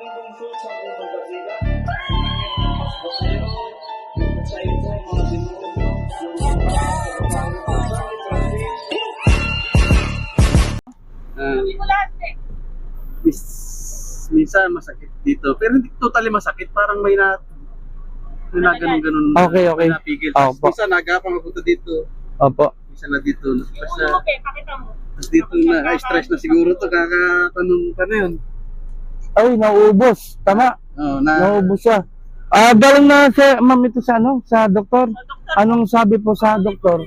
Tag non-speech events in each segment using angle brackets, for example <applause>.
mundong shoot sa unang basila. Sa ito, mga mga Ah, mis, minsan masakit dito. Pero hindi totally masakit. Parang may na may na ganun ganun. Okay, okay. Napigil. Ah, opo. minsan nagapang ako dito. Opo. Minsan na dito. Basta, Pe, pakita mo. dito na, stress na siguro to. Kakatanong pa na yun. Ay, nauubos. Tama. Oh, na, Nauubos siya. Ah, galing na si ma'am ito sa ano, sa doktor. Anong sabi po sa doktor?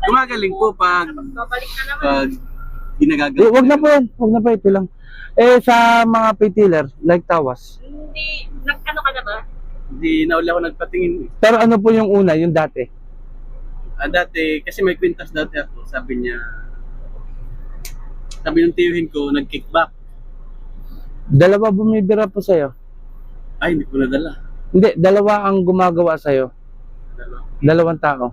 Gumagaling po pag, Babalik na naman. pag Eh, wag na po yan. Wag na po ito lang. Eh, sa mga painkiller, like tawas. Hindi, nag, ano ka na ba? Hindi na uli ako nagpatingin. eh. Pero ano po yung una, yung dati? Ah, dati, kasi may kwintas dati ako. Sabi niya, sabi ng tiyuhin ko, nag-kickback. Dalawa bumibira po sa'yo. Ay, hindi ko nadala. Hindi, dalawa ang gumagawa sa'yo. Dalawa. Dalawang tao.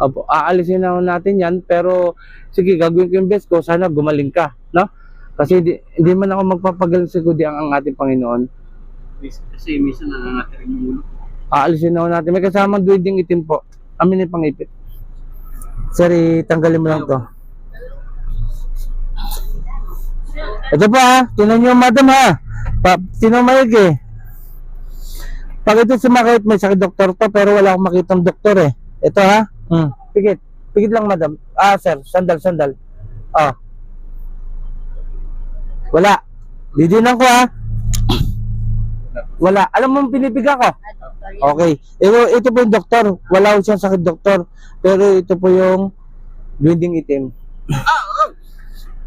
Opo, aalisin na natin yan, pero sige, gagawin ko yung best ko, sana gumaling ka, no? Kasi di, hindi man ako magpapagaling sa kudi ang, ang ating Panginoon. Kasi minsan nangangatir yung ulo. Aalisin na natin. May kasamang duwiding itim po. Amin yung pangipit. Sorry, tanggalin mo lang to. Ito pa ha, tinan nyo madam ha. Pa, tinan eh. Pag ito sumakit, may sakit doktor to, pero wala akong makitang doktor eh. Ito ha, hmm. pikit. Pikit lang madam. Ah sir, sandal, sandal. Ah. Wala. Didinan ko ha. Wala. Alam mo pinipiga ko? Okay. Ito, ito po yung doktor. Wala ko siyang sakit doktor. Pero ito po yung blending itim.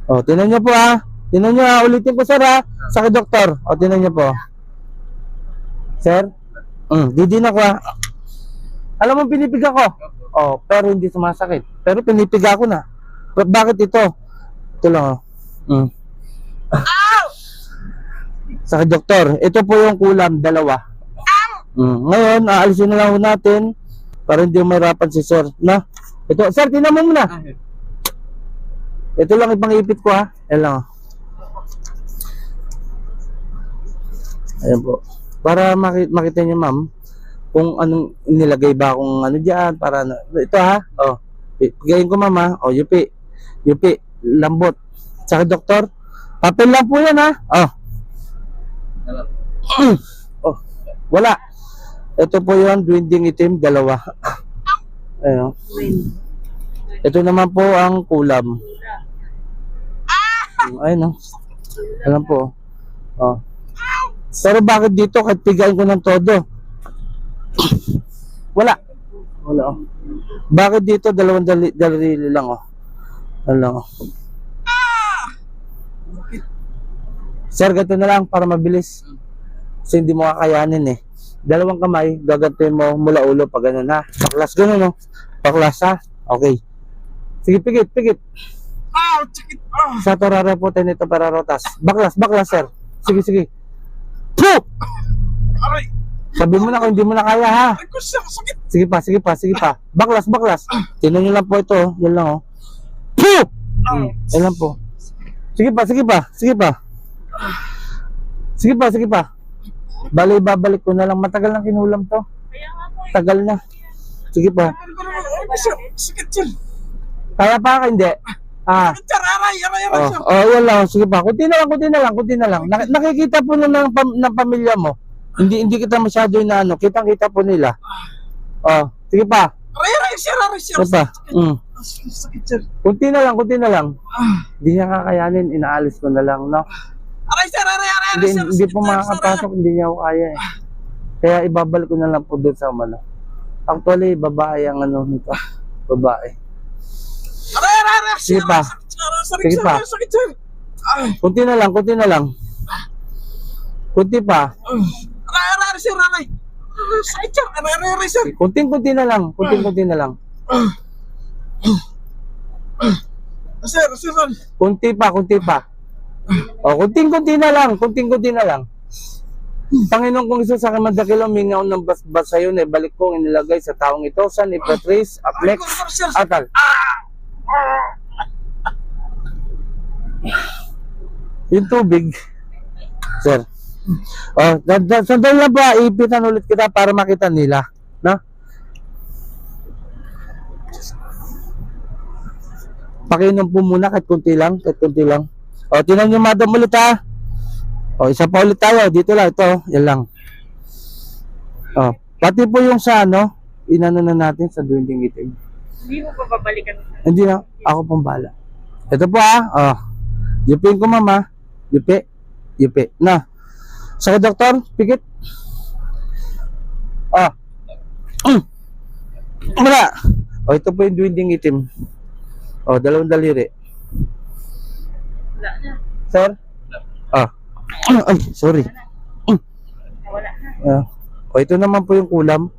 Oh, tinan niyo po ha. Tinan niyo ha. Ulitin ko sir ha. Sakit doktor. O, tinan niyo po. Sir? Mm, didinan ko ha. Alam mo pinipiga ko? Oh, pero hindi sumasakit. Pero pinipiga ko na. Ba- bakit ito? Ito lang oh. Mm. Sakit doktor. Ito po yung kulam, dalawa. Mm. Ngayon, aalisin na lang ho natin para hindi mahirapan si sir. Na? Ito, sir, tinan mo muna. Ito lang ipangipit ko ha. Ayan lang. oh. Ayan po. Para makita, makita niyo ma'am kung anong nilagay ba akong ano diyan para na, ito ha. Oh. Pigayin ko ma'am ha. Oh, yupi. Yupi. Lambot. Sa doktor. Papel lang po yan ha. Oh. <clears throat> oh. Wala. Ito po yun, dwinding itim, dalawa. <clears throat> Ayun. Ito naman po ang kulam. Ayun, no? Alam po. Oh. Pero bakit dito kahit pigain ko ng todo? <clears throat> Wala. Wala. oh. Bakit dito dalawang dali, daliri lang oh. Ano oh. Sir, ganito na lang para mabilis. Kasi hindi mo kakayanin eh. Dalawang kamay, gagantuin mo mula ulo pag ganun ha. Paklas ganun no. Paklas ha. Okay. Sige, pigit, pigit. Ah, sakit! Ah! Sa torara po tayo nito para rotas. Baklas, baklas sir. Sige, sige. Puh! Aray! Sabi mo na kung hindi mo na kaya ha. Aray ko siya, sakit! Sige pa, sige pa, sige pa. Baklas, baklas. Tinan nyo lang po ito. oh. Yan lang oh. Puh! Hmm. Yan lang po. Sige pa, sige pa, sige pa. Sige pa, sige pa. Bali, babalik ko na lang. Matagal na kinulam to. Kaya nga po, Tagal na. Sige pa. Sakit siya! Kaya pa ka, hindi. Ah. Siya, aray, Oh, oh, lang. Sige pa. Kunti na lang, kunti na lang, kunti na lang. Nak- nakikita po na ng, pam- ng pamilya mo. Hindi hindi kita masyado na ano. Kitang-kita po nila. Oh, sige pa. Aray, aray siya! Sige pa. Mm. Ah, Sakit, siya! Kunti na lang, kunti na lang. Hindi niya kakayanin, inaalis ko na lang, no? Aray siya, aray, aray, aray Hindi, siya! hindi po makakapasok, hindi niya ako kaya eh. Kaya ibabalik ko na lang po doon sa umano. Actually, babae ang ano nito. Babae. Sige pa. Sige pa. sakit Kunti na lang, kunti na lang. Kunti pa. aray, aray, aray siya, aray! Aray, Sakit siya, aray, aray, aray siya! Kunting-kunti na lang. Kunting-kunti na lang. Sir, sir, sir! Kunti pa, kunti pa. O, kunting-kunti na lang. Kunting-kunti na lang. Panginoon kong isa sa akin madakil umingaw ng basbas sa yun, eh, balik kong inilagay sa taong ito, San Ipatris, Aray Aplex, ko, aray, sir! Atal. Yung tubig, Sir. Oh, da- da- sandali lang po, ah, ipitan ulit kita para makita nila. No? Pakinom po muna kahit kunti lang, kahit kunti lang. O, tinan nyo madam ulit ha. O, isa pa ulit tayo. Dito lang, ito. Yan lang. O, pati po yung sa ano, inano na natin sa duwinding itim. Hindi mo pa babalikan. Hindi na, ako pong bala. Ito po ah, oh. Yupin ko mama. Yupi. Yupi. Na. Sa doktor, pikit. Ah. Mm. Wala. Oh, ito po yung duwinding itim. Oh, dalawang daliri. Wala na. Sir? Ah. Ay, sorry. Wala na. Ah. Oh, ito naman po yung kulam.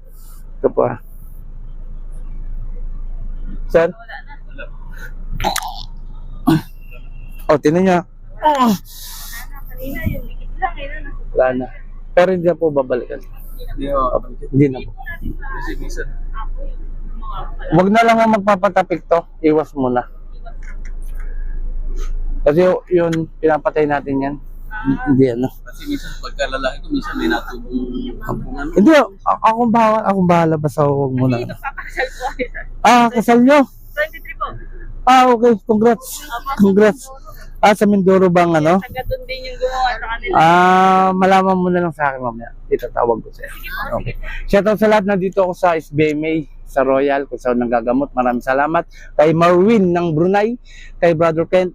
Ito po ah. Sir? Wala na. Oh, tinan niya. Ah. Wala na. Kanina yung likit lang. Eh, na. Wala na. Pero hindi na po babalikan. Hindi ako. Hindi na po. Kasi minsan, Ako yung mga wala. Wag na lang ang magpapatapik to. Iwas muna. Kasi y- yun, pinapatay natin yan. Hindi ano. kasi minsan pagka lalaki ko, minsan may natubong kampungan. Hindi, a- akong bahala, akong bahala basta huwag. Hindi, po kayo sa Ah, kasal nyo? 23 po. Ah, okay. Congrats. Congrats. Ah, sa Mindoro bang ano? Taga doon din yung gumawa sa kanila. Ah, malaman mo na lang sa akin mamaya. Itatawag ko sa'yo. Okay. Shoutout sa lahat na dito ako sa SBMA, sa Royal, kung saan nanggagamot. Maraming salamat. Kay Marwin ng Brunei, kay Brother Kent,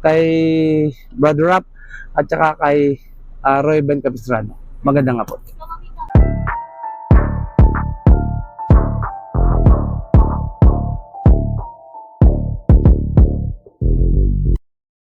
kay Brother Rap, at saka kay ah, Roy Ben Capistrano. Magandang hapon.